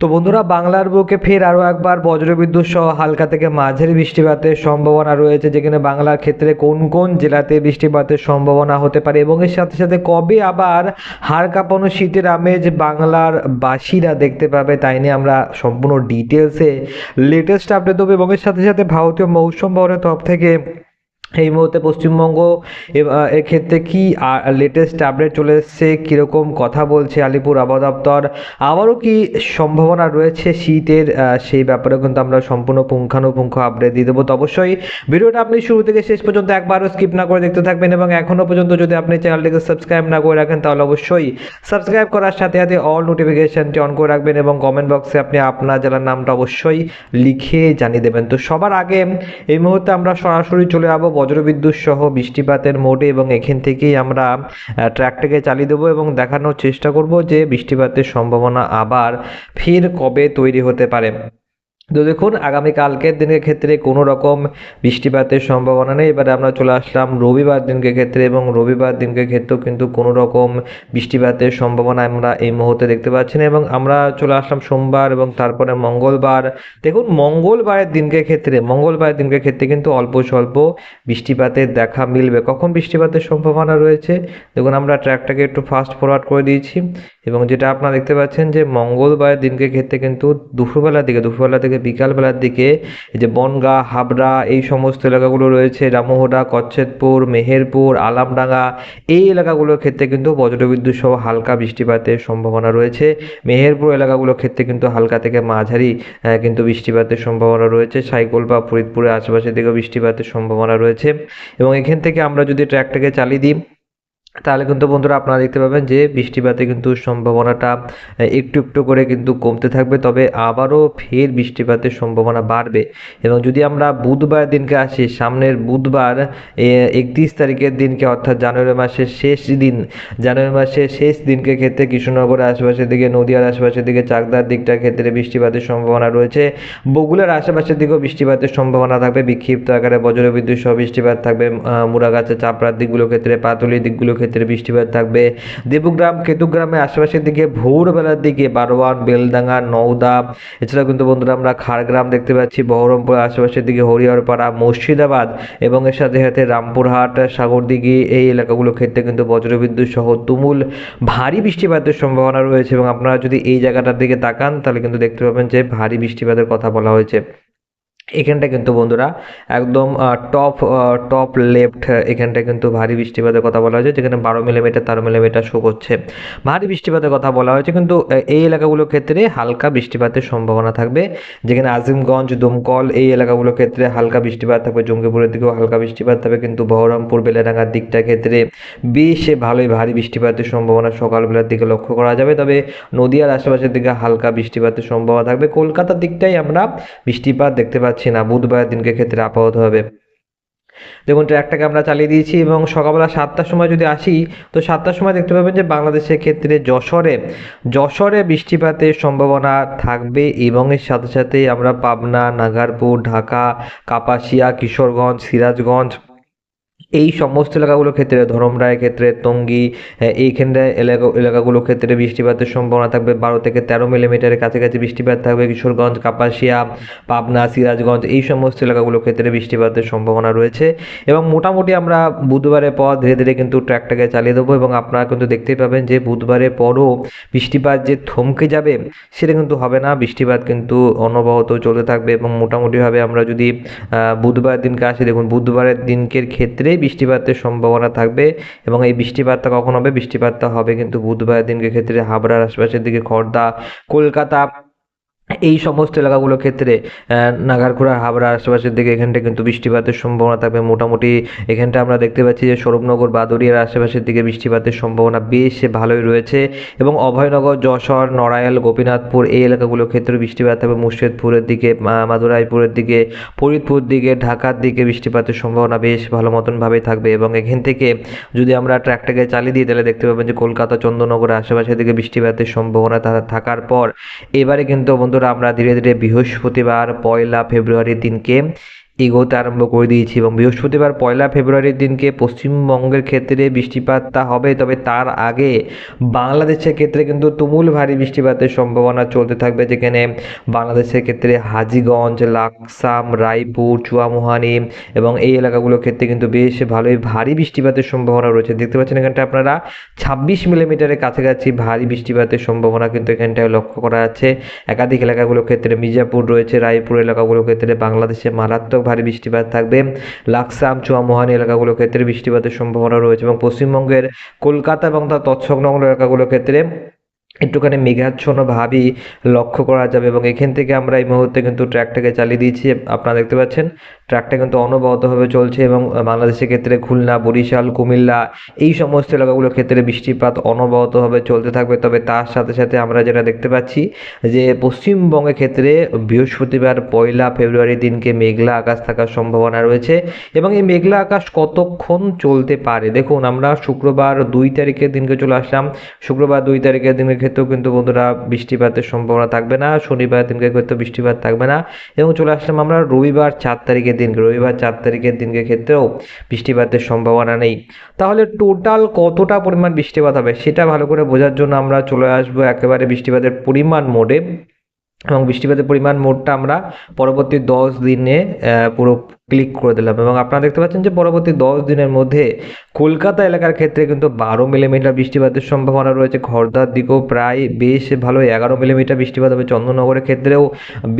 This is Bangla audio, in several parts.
তো বন্ধুরা, বাংলার বুকে ফের আরও একবার বজ্রবিদ্যুৎ সহ হালকা থেকে মাঝারি বৃষ্টিপাতের সম্ভাবনা রয়েছে, যেখানে বাংলার ক্ষেত্রে কোন কোন জেলাতে বৃষ্টিপাতের সম্ভাবনা হতে পারে এবং এর সাথে সাথে কবে আবার হাড় কাঁপানো শীতের আমেজ বাংলার বাসীরা দেখতে পাবে তাই নিয়ে আমরা সম্পূর্ণ ডিটেলসে লেটেস্ট আপডেট দেবো এবং এর সাথে সাথে ভারতীয় মৌসুম ভবনের তরফ থেকে এই মুহূর্তে পশ্চিমবঙ্গ এ- আহ, এর কি লেটেস্ট আপডেট চলে এসছে? কীরকম কথা বলছে আলিপুর আবহাওয়া দপ্তর? আবারও কি সম্ভাবনা রয়েছে শীতের? সেই ব্যাপারে কিন্তু আমরা সম্পূর্ণ পুঙ্খানুপুঙ্খ আপডেট দিয়ে দেবো। তো অবশ্যই ভিডিওটা আপনি শুরু থেকে শেষ পর্যন্ত একবারও স্কিপ না করে দেখতে থাকবেন এবং এখনও পর্যন্ত যদি আপনি চ্যানেলটিকে সাবস্ক্রাইব না করে রাখেন তাহলে অবশ্যই সাবস্ক্রাইব করার সাথে সাথে অল নোটিফিকেশানটি অন করে রাখবেন এবং কমেন্ট বক্সে আপনি আপনার জেলার নামটা অবশ্যই লিখে জানিয়ে দেবেন। তো সবার আগে এই মুহূর্তে আমরা সরাসরি চলে যাব বজ্রবিদ্যুৎ সহ বৃষ্টিপাতের মোডে এবং এখান থেকেই আমরা ট্র্যাকটাকে চালিয়ে দেবো এবং দেখানোর চেষ্টা করব যে বৃষ্টিপাতের সম্ভাবনা আবার ফের কবে তৈরি হতে পারে। তো দেখুন, আগামীকালকের দিনের ক্ষেত্রে কোনো রকম বৃষ্টিপাতের সম্ভাবনা নেই। এবারে আমরা চলে আসলাম রবিবার দিনকে ক্ষেত্রে এবং রবিবার দিনকে ক্ষেত্রেও কিন্তু কোনো রকম বৃষ্টিপাতের সম্ভাবনা আমরা এই মুহূর্তে দেখতে পাচ্ছি না এবং আমরা চলে আসলাম সোমবার এবং তারপরে মঙ্গলবার। দেখুন, মঙ্গলবারের দিনকে ক্ষেত্রে, মঙ্গলবারের দিনকে ক্ষেত্রে কিন্তু অল্প স্বল্প বৃষ্টিপাতের দেখা মিলবে। কখন বৃষ্টিপাতের সম্ভাবনা রয়েছে? দেখুন, আমরা ট্র্যাকটাকে একটু ফাস্ট ফরওয়ার্ড করে দিয়েছি। এবং যেটা আপনারা দেখতে পাচ্ছেন যে মঙ্গলবারের দিনকে ক্ষেত্রে কিন্তু দুপুরবেলার দিকে, দুপুরবেলা থেকে বিকালবেলার দিকে যে বনগাঁ, হাবড়া, এই সমস্ত এলাকাগুলো রয়েছে, রামোহডা কচ্ছেদপুর মেহেরপুর, আলামডাঙ্গা, এই এলাকাগুলোর ক্ষেত্রে কিন্তু বজ্রবিদ্যুৎ সহ হালকা বৃষ্টিপাতের সম্ভাবনা রয়েছে। মেহেরপুর এলাকাগুলোর ক্ষেত্রে কিন্তু হালকা থেকে মাঝারি কিন্তু বৃষ্টিপাতের সম্ভাবনা রয়েছে। সাইকল বা ফরিদপুরের আশেপাশের দিকেও বৃষ্টিপাতের সম্ভাবনা রয়েছে। এবং এখান থেকে আমরা যদি ট্র্যাকটাকে চালিয়ে দিই তাহলে কিন্তু বন্ধুরা আপনারা দেখতে পাবেন যে বৃষ্টিপাতে কিন্তু সম্ভাবনাটা একটু একটু করে কিন্তু কমতে থাকবে তবে আবারও ফের বৃষ্টিপাতের সম্ভাবনা বাড়বে। এবং যদি আমরা বুধবার দিনকে আসি সামনের বুধবার একত্রিশ তারিখের দিনকে অর্থাৎ জানুয়ারি মাসের শেষ দিন জানুয়ারি মাসের শেষ দিনকে ক্ষেত্রে কৃষ্ণনগরের আশেপাশের দিকে নদিয়ার আশেপাশের দিকে চাকদার দিকটার ক্ষেত্রে বৃষ্টিপাতের সম্ভাবনা রয়েছে। বগুলার আশেপাশের দিকেও বৃষ্টিপাতের সম্ভাবনা থাকবে বিক্ষিপ্ত আকারে বজ্রবিদ্যুৎ সহ বৃষ্টিপাত থাকবে আহ, মুড়াগাছা চাপড়ার দিকগুলোর ক্ষেত্রে পাতুলির দিকগুলো ক্ষেত্রে বৃষ্টিপাত থাকবে। দেবগ্রাম, কেতুগ্রামের আশেপাশের দিকে ভোরবেলার দিকে বারোয়ান, বেলডাঙ্গা, নওদা। এছাড়া কিন্তু বন্ধুরা আমরা খাড়গ্রাম দেখতে পাচ্ছি বহরমপুর আশেপাশের দিকে হরিহরপাড়া, মুর্শিদাবাদ এবং এর সাথে সাথে রামপুরহাট, সাগরদিঘি এই এলাকাগুলোর ক্ষেত্রে কিন্তু বজ্রবিদ্যুৎ সহ তুমুল ভারী বৃষ্টিপাতের সম্ভাবনা রয়েছে এবং আপনারা যদি এই জায়গাটার দিকে তাকান, তাহলে কিন্তু দেখতে পাবেন যে ভারী বৃষ্টিপাতের কথা বলা হয়েছে। এখানটা কিন্তু বন্ধুরা একদম টপ টপ লেফট এখানটা কিন্তু ভারী বৃষ্টিপাতের কথা বলা হয়েছে, যেখানে বারো মিলিমিটার তেরো মিলিমিটার শো করছে। ভারী বৃষ্টিপাতের কথা বলা হয়েছে, কিন্তু এই এলাকাগুলোর ক্ষেত্রে হালকা বৃষ্টিপাতের সম্ভাবনা থাকবে। যেখানে আজিমগঞ্জ, দমকল, এই এলাকাগুলোর ক্ষেত্রে হালকা বৃষ্টিপাত থাকবে, জঙ্গিপুরের দিকেও হালকা বৃষ্টিপাত থাকবে, কিন্তু বহরমপুর, বেলেডাঙ্গার দিকটার ক্ষেত্রে বেশ ভালোই ভারী বৃষ্টিপাতের সম্ভাবনা সকালবেলার দিকে লক্ষ্য করা যাবে। তবে নদিয়ার আশেপাশের দিকে হালকা বৃষ্টিপাতের সম্ভাবনা থাকবে। কলকাতার দিকটাই আমরা বৃষ্টিপাত দেখতে পাচ্ছি। না। বুধবার দিনকে ক্ষেত্রে আপাতত হবে। দেখুন, ট্র্যাকটাকে আমরা চালিয়ে দিয়েছি এবং সকালবেলা সাতটার সময় যদি আসি, তো সাতটার সময় দেখতে পাবেন যে বাংলাদেশের ক্ষেত্রে যশোরে যশোরে বৃষ্টিপাতের সম্ভাবনা থাকবে এবং এর সাথে সাথে আমরা পাবনা, নাগারপুর, ঢাকা, কাপাসিয়া, কিশোরগঞ্জ, সিরাজগঞ্জ এই সমস্ত এলাকাগুলোর ক্ষেত্রে ধরমরায়ের ক্ষেত্রে টঙ্গী আহ, এইখানটায় এলাকা এলাকাগুলোর ক্ষেত্রে বৃষ্টিপাতের সম্ভাবনা থাকবে বারো থেকে তেরো মিলিমিটারের কাছাকাছি বৃষ্টিপাত থাকবে। কিশোরগঞ্জ কাপাসিয়া পাবনা সিরাজগঞ্জ এই সমস্ত এলাকাগুলোর ক্ষেত্রে বৃষ্টিপাতের সম্ভাবনা রয়েছে। এবং মোটামুটি আমরা বুধবারের পর ধীরে ধীরে কিন্তু ট্র্যাকটাকে চালিয়ে দেবো এবং আপনারা কিন্তু দেখতেই পাবেন যে বুধবারের পরও বৃষ্টিপাত যে থমকে যাবে সেটা কিন্তু হবে না। বৃষ্টিপাত কিন্তু অনবরত চলতে থাকবে এবং মোটামুটিভাবে আমরা যদি বুধবার দিনকে আসি দেখুন বুধবারের দিনকের ক্ষেত্রেই বৃষ্টিপাতের সম্ভাবনা থাকবে এবং এই বৃষ্টিপাতটা কখন হবে? বৃষ্টিপাতটা হবে কিন্তু বুধবার দিনকে ক্ষেত্রে হাবড়ার আশপাশের দিকে খর্দা, কলকাতা এই সমস্ত এলাকাগুলোর ক্ষেত্রে নাগারখোড়া, হাবড়া আশেপাশের দিকে এখানটা কিন্তু বৃষ্টিপাতের সম্ভাবনা থাকবে। মোটামুটি এখানটা আমরা দেখতে পাচ্ছি যে সৌরভনগর বাদুরিয়ার আশেপাশের দিকে বৃষ্টিপাতের সম্ভাবনা বেশ ভালোই রয়েছে এবং অভয়নগর, যশোর, নড়াইল, গোপীনাথপুর এই এলাকাগুলোর ক্ষেত্রে বৃষ্টিপাত থাকবে মুর্শিদপুরের দিকে মাদুরাইপুরের দিকে, ফরিদপুর দিকে, ঢাকার দিকে বৃষ্টিপাতের সম্ভাবনা বেশ ভালো মতনভাবেই থাকবে এবং এখান থেকে যদি আমরা ট্র্যাকটাকে চালিয়ে দিই, তাহলে দেখতে পাবেন যে কলকাতা চন্দ্রনগরের আশেপাশের দিকে বৃষ্টিপাতের সম্ভাবনা থাকার পর এবারে কিন্তু বন্ধুরা আমরা ধীরে ধীরে বৃহস্পতিবার পয়লা ফেব্রুয়ারির দিনকে এগোতে আরম্ভ করে দিয়েছি এবং বৃহস্পতিবার পয়লা ফেব্রুয়ারির দিনকে পশ্চিমবঙ্গের ক্ষেত্রে বৃষ্টিপাতটা হবে, তবে তার আগে বাংলাদেশের ক্ষেত্রে কিন্তু তুমুল ভারী বৃষ্টিপাতের সম্ভাবনা চলতে থাকবে, যেখানে বাংলাদেশের ক্ষেত্রে হাজিগঞ্জ, লাকসাম, রায়পুর, চুয়ামুহানি এবং এই এলাকাগুলোর ক্ষেত্রে কিন্তু বেশ ভালোই ভারী বৃষ্টিপাতের সম্ভাবনা রয়েছে। দেখতে পাচ্ছেন এখানটা আপনারা ছাব্বিশ মিলিমিটারের কাছাকাছি ভারী বৃষ্টিপাতের সম্ভাবনা কিন্তু এখানটায় লক্ষ্য করা যাচ্ছে। একাধিক এলাকাগুলোর ক্ষেত্রে মির্জাপুর রয়েছে, রায়পুর এলাকাগুলোর ক্ষেত্রে বাংলাদেশে মারাত্মক ভারী বৃষ্টিপাত থাকবে। লাকসাম চুয়ামোহানি এলাকাগুলোর ক্ষেত্রে বৃষ্টিপাতের সম্ভাবনা রয়েছে এবং পশ্চিমবঙ্গের কলকাতা এবং তার তৎসংলগ্ন এলাকাগুলোর ক্ষেত্রে একটুখানি মেঘাচ্ছন্ন ভাবই লক্ষ্য করা যাবে এবং এখান থেকে আমরা এই মুহূর্তে কিন্তু ট্র্যাকটাকে চালিয়ে দিয়েছি। আপনারা দেখতে পাচ্ছেন ট্র্যাকটা কিন্তু অনবরতভাবে চলছে এবং বাংলাদেশের ক্ষেত্রে খুলনা, বরিশাল, কুমিল্লা এই সমস্ত এলাকাগুলোর ক্ষেত্রে বৃষ্টিপাত অনবরতভাবে চলতে থাকবে। তবে তার সাথে সাথে আমরা যেটা দেখতে পাচ্ছি যে পশ্চিমবঙ্গের ক্ষেত্রে বৃহস্পতিবার পয়লা ফেব্রুয়ারি দিনকে মেঘলা আকাশ থাকার সম্ভাবনা রয়েছে এবং এই মেঘলা আকাশ কতক্ষণ চলতে পারে? দেখুন, আমরা শুক্রবার দুই তারিখের দিনকে চলে আসলাম। শুক্রবার দুই তারিখের দিনের ক্ষেত্রেও কিন্তু বন্ধুরা বৃষ্টিপাতের সম্ভাবনা থাকবে না। শনিবার দিনকে ক্ষেত্রেও বৃষ্টিপাত থাকবে না এবং চলে আসলাম আমরা রবিবার চার তারিখের দিনকে রবিবার চার তারিখের দিনকে ক্ষেত্রেও বৃষ্টিপাতের সম্ভাবনা নেই। তাহলে টোটাল কতটা পরিমাণ বৃষ্টিপাত হবে সেটা ভালো করে বোঝার জন্য আমরা চলে আসব একেবারে বৃষ্টিপাতের পরিমাণ মোডে। এবং বৃষ্টিপাতের পরিমাণ মোটটা আমরা পরবর্তী দশ দিনে পুরো ক্লিক করে দিলাম এবং আপনারা দেখতে পাচ্ছেন যে পরবর্তী দশ দিনের মধ্যে কলকাতা এলাকার ক্ষেত্রে কিন্তু বারো মিলিমিটার বৃষ্টিপাতের সম্ভাবনা রয়েছে। খড়দার দিকেও প্রায় বেশ ভালো এগারো মিলিমিটার বৃষ্টিপাত হবে। চন্দননগরের ক্ষেত্রেও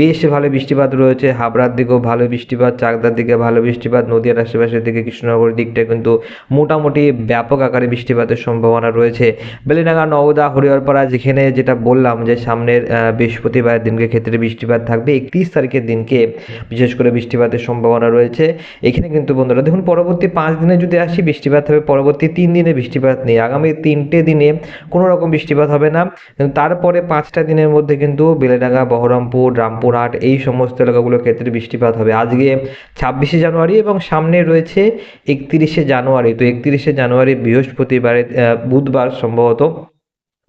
বেশ ভালো বৃষ্টিপাত রয়েছে। হাবড়ার দিকেও ভালো বৃষ্টিপাত, চাকদার দিকে ভালো বৃষ্টিপাত, নদীয়ার আশেপাশের দিকে কৃষ্ণনগরের দিকটায় কিন্তু মোটামুটি ব্যাপক আকারে বৃষ্টিপাতের সম্ভাবনা রয়েছে। বেলেডাঙ্গা, নওদা, হরিহরপাড়া যেখানে যেটা বললাম যে সামনের বৃহস্পতিবার দিনকে ক্ষেত্রে বৃষ্টিপাত থাকবে। একত্রিশ তারিখের দিনকে বিশেষ করে বৃষ্টিপাতের সম্ভাবনা রয়েছে। এখানে কিন্তু বন্ধুরা দেখুন, পরবর্তী পাঁচ দিনে যদি আসি বৃষ্টিপাত হবে, পরবর্তী তিন দিনে বৃষ্টিপাত নেই। আগামী তিনটে দিনে কোনো রকম বৃষ্টিপাত হবে না। তারপরে পাঁচটা দিনের মধ্যে কিন্তু বেলেডাঙ্গা, বহরমপুর, রামপুরহাট এই সমস্ত এলাকাগুলোর ক্ষেত্রে বৃষ্টিপাত হবে। আজকে ছাব্বিশে জানুয়ারি এবং সামনে রয়েছে একত্রিশে জানুয়ারি। তো একত্রিশে জানুয়ারি বৃহস্পতিবারে বুধবার সম্ভবত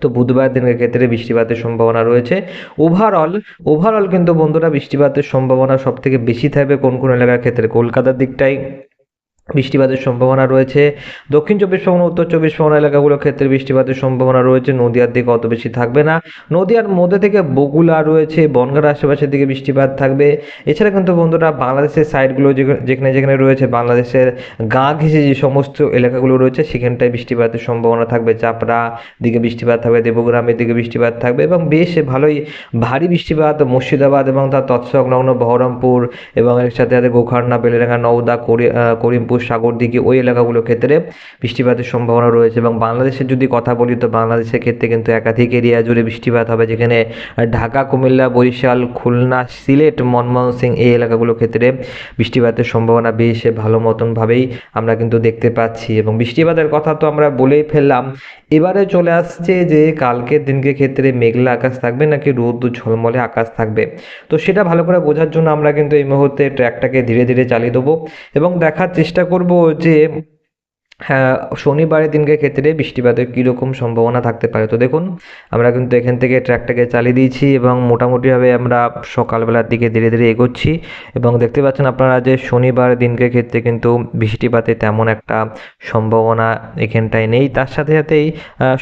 তো বুধবার দিনের ক্ষেত্রে বৃষ্টিপাতের সম্ভাবনা রয়েছে। ওভারঅল ওভারঅল কিন্তু বন্ধুরা বৃষ্টিপাতের সম্ভাবনা সব থেকে বেশি থাকবে কোন কোন এলাকার ক্ষেত্রে? কলকাতার দিকটাই। বৃষ্টিপাতের সম্ভাবনা রয়েছে। দক্ষিণ চব্বিশ পরগনা, উত্তর চব্বিশ পরগনা এলাকাগুলোর ক্ষেত্রে বৃষ্টিপাতের সম্ভাবনা রয়েছে। নদীয়ার দিকে অত বেশি থাকবে না। নদীয়ার মধ্যে থেকে বগুলা রয়েছে, বনগাঁর আশেপাশের দিকে বৃষ্টিপাত থাকবে। এছাড়া কিন্তু বন্ধুরা বাংলাদেশের সাইডগুলো যেখানে যেখানে রয়েছে, বাংলাদেশের গা ঘেঁষে যে সমস্ত এলাকাগুলো রয়েছে, সেখানটায় বৃষ্টিপাতের সম্ভাবনা থাকবে। চাপড়া দিকে বৃষ্টিপাত থাকবে, দেবগ্রামের দিকে বৃষ্টিপাত থাকবে এবং বেশ ভালোই ভারী বৃষ্টিপাত মুর্শিদাবাদ এবং তার তৎসংলগ্ন বহরমপুর এবং এর সাথে সাথে গোকর্ণা বেলেডাঙ্গা, নওদা, করি- করিমপুর সাগর দিকে ওই এলাকাগুলোর ক্ষেত্রে বৃষ্টিপাতের সম্ভাবনা রয়েছে এবং বাংলাদেশের যদি কথা বলি, তো বাংলাদেশের ক্ষেত্রে কিন্তু একাধিক এরিয়া জুড়ে বৃষ্টিপাত হবে, যেখানে ঢাকা, কুমিল্লা, বরিশাল, খুলনা, সিলেট, মনমোহন সিং এই এলাকাগুলোর ক্ষেত্রে বৃষ্টিপাতের সম্ভাবনা বেশ ভালো মতনভাবেই আমরা কিন্তু দেখতে পাচ্ছি এবং বৃষ্টিপাতের কথা তো আমরা বলেই ফেললাম। এবারে চলে আসছে যে কালকের দিনকে ক্ষেত্রে মেঘলা আকাশ থাকবে নাকি রোদ, ঝলমলে আকাশ থাকবে? তো সেটা ভালো করে বোঝার জন্য আমরা কিন্তু এই মুহূর্তে ট্র্যাকটাকে ধীরে ধীরে চালিয়ে দেবো এবং দেখার চেষ্টা করব যে হ্যাঁ শনিবারের দিনকে ক্ষেত্রে বৃষ্টিপাতের কীরকম সম্ভাবনা থাকতে পারে? তো দেখুন, আমরা কিন্তু এখান থেকে ট্র্যাকটাকে চালিয়ে দিয়েছি এবং মোটামুটিভাবে আমরা সকালবেলার দিকে ধীরে ধীরে এগোচ্ছি। এবং দেখতে পাচ্ছেন আপনারা যে শনিবার দিনকে ক্ষেত্রে কিন্তু বৃষ্টিপাতে তেমন একটা সম্ভাবনা এখানটায় নেই। তার সাথে সাথেই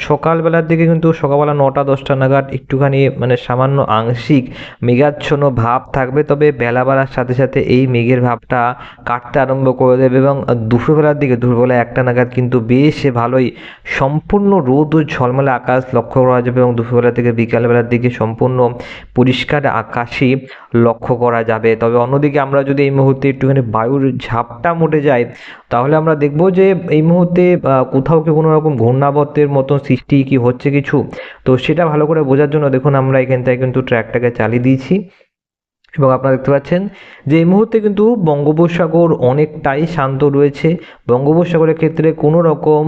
সকালবেলার দিকে কিন্তু সকালবেলা নটা, দশটা নাগাদ একটুখানি মানে সামান্য আংশিক মেঘাচ্ছন্ন ভাব থাকবে। তবে বেলাবেলার সাথে সাথে এই মেঘের ভাবটা কাটতে আরম্ভ করে দেবে এবং দুপুরবেলার দিকে, দুপুরবেলা একটা নাগাদ কিন্তু বেশ ভালোই সম্পূর্ণ রোদ ও ঝলমলে আকাশ লক্ষ্য করা যাবে এবং দুপুরবেলা থেকে বিকালবেলার দিকে সম্পূর্ণ পরিষ্কার আকাশই লক্ষ্য করা যাবে। তবে অন্যদিকে আমরা যদি এই মুহূর্তে একটুখানি বায়ুর ঝাপটা মোটে যাই, তাহলে আমরা দেখব যে এই মুহূর্তে কোথাও কি কোনো রকম ঘূর্ণাবর্তের মতন সৃষ্টি কি হচ্ছে কিছু? তো সেটা ভালো করে বোঝার জন্য দেখুন আমরা এখান থেকে কিন্তু ট্র্যাকটাকে চালিয়ে দিয়েছি। এবং আপনারা দেখতে পাচ্ছেন যে এই মুহূর্তে কিন্তু বঙ্গোপসাগর অনেকটাই শান্ত রয়েছে। বঙ্গোপসাগরের ক্ষেত্রে কোনো রকম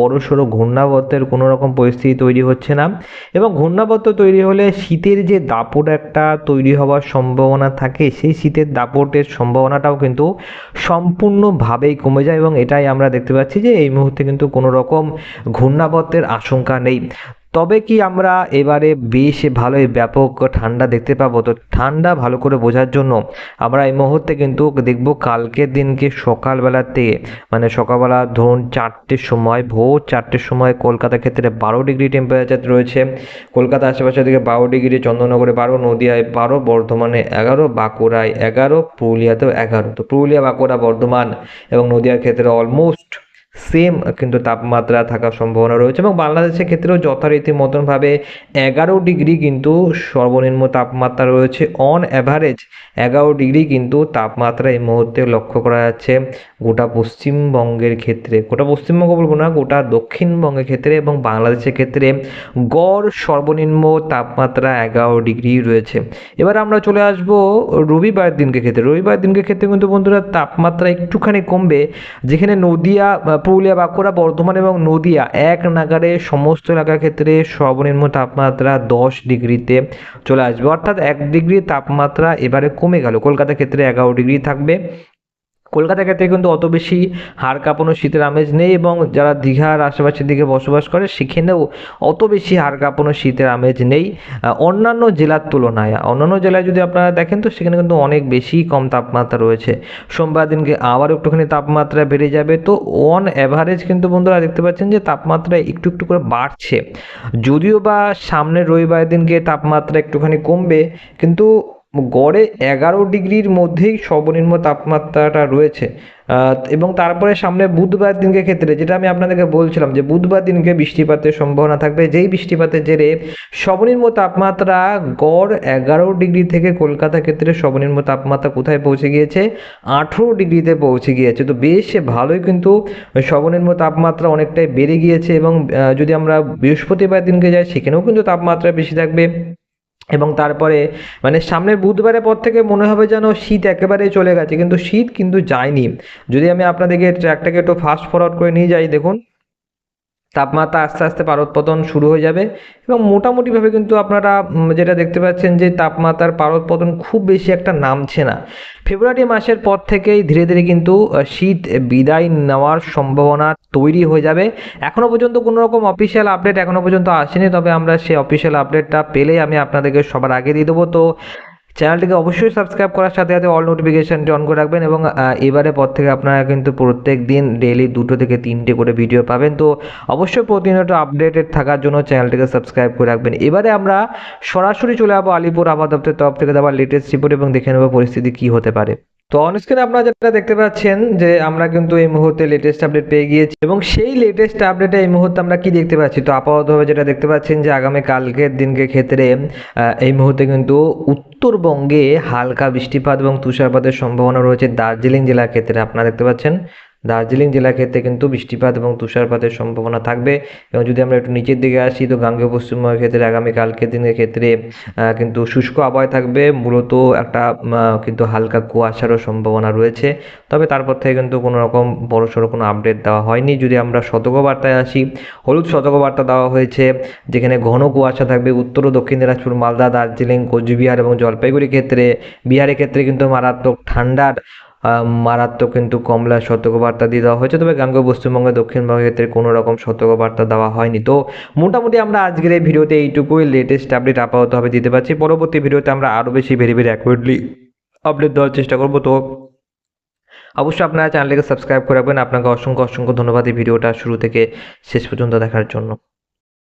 বড়সড় ঘূর্ণাবর্তের কোনো রকম পরিস্থিতি তৈরি হচ্ছে না এবং ঘূর্ণাবর্ত তৈরি হলে শীতের যে দাপট একটা তৈরি হওয়ার সম্ভাবনা থাকে, সেই শীতের দাপটের সম্ভাবনাটাও কিন্তু সম্পূর্ণভাবেই কমে যায় এবং এটাই আমরা দেখতে পাচ্ছি যে এই মুহূর্তে কিন্তু কোনো রকম ঘূর্ণাবর্তের আশঙ্কা নেই। তবে কি আমরা এবারে বেশ ভালোই ব্যাপক ঠান্ডা দেখতে পাবো? তো ঠান্ডা ভালো করে বোঝার জন্য আমরা এই মুহূর্তে কিন্তু দেখব কালকের দিনকে সকালবেলাতে মানে সকালবেলা ধরুন চারটের সময়, ভোর চারটের সময় কলকাতা ক্ষেত্রে বারো ডিগ্রি টেম্পারেচার রয়েছে। কলকাতা আশেপাশে দিকে বারো ডিগ্রি চন্দননগরে বারো, নদিয়ায় বারো, বর্ধমানে এগারো, বাঁকুড়ায় এগারো, পুরুলিয়াতেও এগারো। তো পুরুলিয়া, বাঁকুড়া, বর্ধমান এবং নদিয়ার ক্ষেত্রে অলমোস্ট সেম, কিন্তু তাপমাত্রা থাকার সম্ভাবনা রয়েছে এবং বাংলাদেশের ক্ষেত্রেও যথারীতি মতনভাবে এগারো ডিগ্রি কিন্তু সর্বনিম্ন তাপমাত্রা রয়েছে। অন অ্যাভারেজ এগারো ডিগ্রি কিন্তু তাপমাত্রা এই মুহূর্তে লক্ষ্য করা যাচ্ছে গোটা পশ্চিমবঙ্গের ক্ষেত্রে। গোটা পশ্চিমবঙ্গ বলব না, গোটা দক্ষিণবঙ্গের ক্ষেত্রে এবং বাংলাদেশের ক্ষেত্রে গড় সর্বনিম্ন তাপমাত্রা এগারো ডিগ্রি রয়েছে। এবার আমরা চলে আসব রবিবার দিনকে ক্ষেত্রে। রবিবার দিনকে ক্ষেত্রে কিন্তু বন্ধুরা তাপমাত্রা একটুখানি কমবে, যেখানে নদিয়া পুরুলিয়া, বাঁকুড়া, বর্ধমান এবং নদিয়া এক নাগারে সমস্ত এলাকার ক্ষেত্রে সর্বনিম্ন তাপমাত্রা দশ ডিগ্রিতে চলে আসবে। অর্থাৎ এক ডিগ্রি তাপমাত্রা এবারে কমে গেল। কলকাতার ক্ষেত্রে এগারো ডিগ্রি থাকবে। কলকাতার ক্ষেত্রে কিন্তু অত বেশি হাড় কাঁপানো, শীতের আমেজ নেই এবং যারা দীঘার আশেপাশের দিকে বসবাস করে সেখানেও অত বেশি হাড় কাঁপানো, শীতের আমেজ নেই। অন্যান্য জেলার তুলনায়, অন্যান্য জেলায় যদি আপনারা দেখেন তো সেখানে কিন্তু অনেক বেশি কম তাপমাত্রা রয়েছে। সোমবার দিনকে আবার একটুখানি তাপমাত্রা বেড়ে যাবে। তো অন অ্যাভারেজ কিন্তু বন্ধুরা দেখতে পাচ্ছেন যে তাপমাত্রা একটু একটু করে বাড়ছে। যদিও বা সামনের রবিবার দিনকে তাপমাত্রা একটুখানি কমবে, কিন্তু গড়ে এগারো ডিগ্রির মধ্যেই সর্বনিম্ন তাপমাত্রাটা রয়েছে। এবং তারপরে সামনে বুধবার দিনকে ক্ষেত্রে যেটা আমি আপনাদেরকে বলছিলাম যে বুধবার দিনকে বৃষ্টিপাতের সম্ভাবনা থাকবে। যেই বৃষ্টিপাতের জেরে সর্বনিম্ন তাপমাত্রা গড় এগারো ডিগ্রি থেকে কলকাতা ক্ষেত্রে সর্বনিম্ন তাপমাত্রা কোথায় পৌঁছে গিয়েছে? আঠেরো ডিগ্রিতে পৌঁছে গিয়েছে। তো বেশ ভালোই কিন্তু সর্বনিম্ন তাপমাত্রা অনেকটাই বেড়ে গিয়েছে এবং যদি আমরা বৃহস্পতিবার দিনকে যাই, সেখানেও কিন্তু তাপমাত্রা বেশি থাকবে। এবং তারপরে মানে সামনের বুধবারের পর থেকে মনে হবে যেন শীত একেবারে চলে গেছে, কিন্তু শীত কিন্তু যায়নি। যদি আমি আপনাদেরকে ট্র্যাকটাকে একটু ফাস্ট ফরওয়ার্ড করে নিয়ে যাই, দেখুন। তাপমাত্রা আস্তে আস্তে পারদপতন শুরু হয়ে যাবে এবং মোটামুটিভাবে কিন্তু আপনারা যেটা দেখতে পাচ্ছেন যে তাপমাত্রার পারদপতন খুব বেশি একটা নামছে না। ফেব্রুয়ারি মাসের পর থেকেই ধীরে ধীরে কিন্তু শীত বিদায় নেওয়ার সম্ভাবনা তৈরি হয়ে যাবে। এখনও পর্যন্ত কোনো রকম অফিসিয়াল আপডেট এখনও পর্যন্ত আসেনি, তবে আমরা সেই অফিসিয়াল আপডেটটা পেলেই আমি আপনাদেরকে সবার আগে দিয়ে দেবো। তো চ্যানেলটিকে অবশ্যই সাবস্ক্রাইব করার সাথে সাথে অল নোটিফিকেশানটি অন করে রাখবেন এবং এবারে পর থেকে আপনারা কিন্তু প্রত্যেক দিন ডেলি দুটো থেকে তিনটে করে ভিডিও পাবেন। তো অবশ্যই প্রতিনিয়ত আপডেটেড থাকার জন্য চ্যানেলটিকে সাবস্ক্রাইব করে রাখবেন। এবারে আমরা সরাসরি চলে যাব আলিপুর আবহাওয়া দপ্তরের তরফ থেকে দেওয়া লেটেস্ট রিপোর্ট এবং দেখে নেব পরিস্থিতি কী হতে পারে। তো অনস্ক্রিনে আপনারা যেটা দেখতে পাচ্ছেন যে আমরা কিন্তু এই মুহূর্তে লেটেস্ট আপডেট পেয়ে গিয়েছি এবং সেই লেটেস্ট আপডেটে এই মুহূর্তে আমরা কি দেখতে পাচ্ছি? তো আপাততভাবে যেটা দেখতে পাচ্ছেন যে আগামী কালকের দিনকে ক্ষেত্রে এই মুহূর্তে কিন্তু উত্তরবঙ্গে হালকা বৃষ্টিপাত এবং তুষারপাতের সম্ভাবনা রয়েছে দার্জিলিং জেলার ক্ষেত্রে। আপনারা দেখতে পাচ্ছেন দার্জিলিং জেলার ক্ষেত্রে কিন্তু বৃষ্টিপাত এবং তুষারপাতের সম্ভাবনা থাকবে। এবং যদি আমরা একটু নিচের দিকে আসি, তো গাঙ্গেয় পশ্চিমবঙ্গের ক্ষেত্রে আগামী কালকের দিনের ক্ষেত্রে কিন্তু শুষ্ক আবহাওয়া থাকবে। মূলত একটা কিন্তু হালকা কুয়াশারও সম্ভাবনা রয়েছে। তবে তারপর থেকে কিন্তু কোনো রকম বড়সড় কোনো আপডেট দেওয়া হয়নি। যদি আমরা সতর্কবার্তায় আসি, হলুদ সতর্কবার্তা দেওয়া হয়েছে, যেখানে ঘন কুয়াশা থাকবে। উত্তর ও দক্ষিণ দিনাজপুর, মালদা, দার্জিলিং, কোচবিহার এবং জলপাইগুড়ি ক্ষেত্রে, বিহারের ক্ষেত্রে কিন্তু মারাত্মক ঠান্ডার মারাত্মক কিন্তু কমলা সতর্কবার্তা দিয়ে দেওয়া হয়েছে। তবে গাঙ্গ পশ্চিমবঙ্গে, দক্ষিণবঙ্গের ক্ষেত্রে কোনো রকম সতর্কবার্তা দেওয়া হয়নি। তো মোটামুটি আমরা আজকের এই ভিডিওতে এইটুকুই। লেটেস্ট আপডেট আপাততভাবে দিতে পারছি। পরবর্তী ভিডিওতে আমরা আরও বেশি ভেরি ভেরি অ্যাকুরেটলি আপডেট দেওয়ার চেষ্টা করব। তো অবশ্যই আপনারা চ্যানেলটিকে সাবস্ক্রাইব করে রাখবেন। আপনাকে অসংখ্য অসংখ্য ধন্যবাদ এই ভিডিওটা শুরু থেকে শেষ পর্যন্ত দেখার জন্য।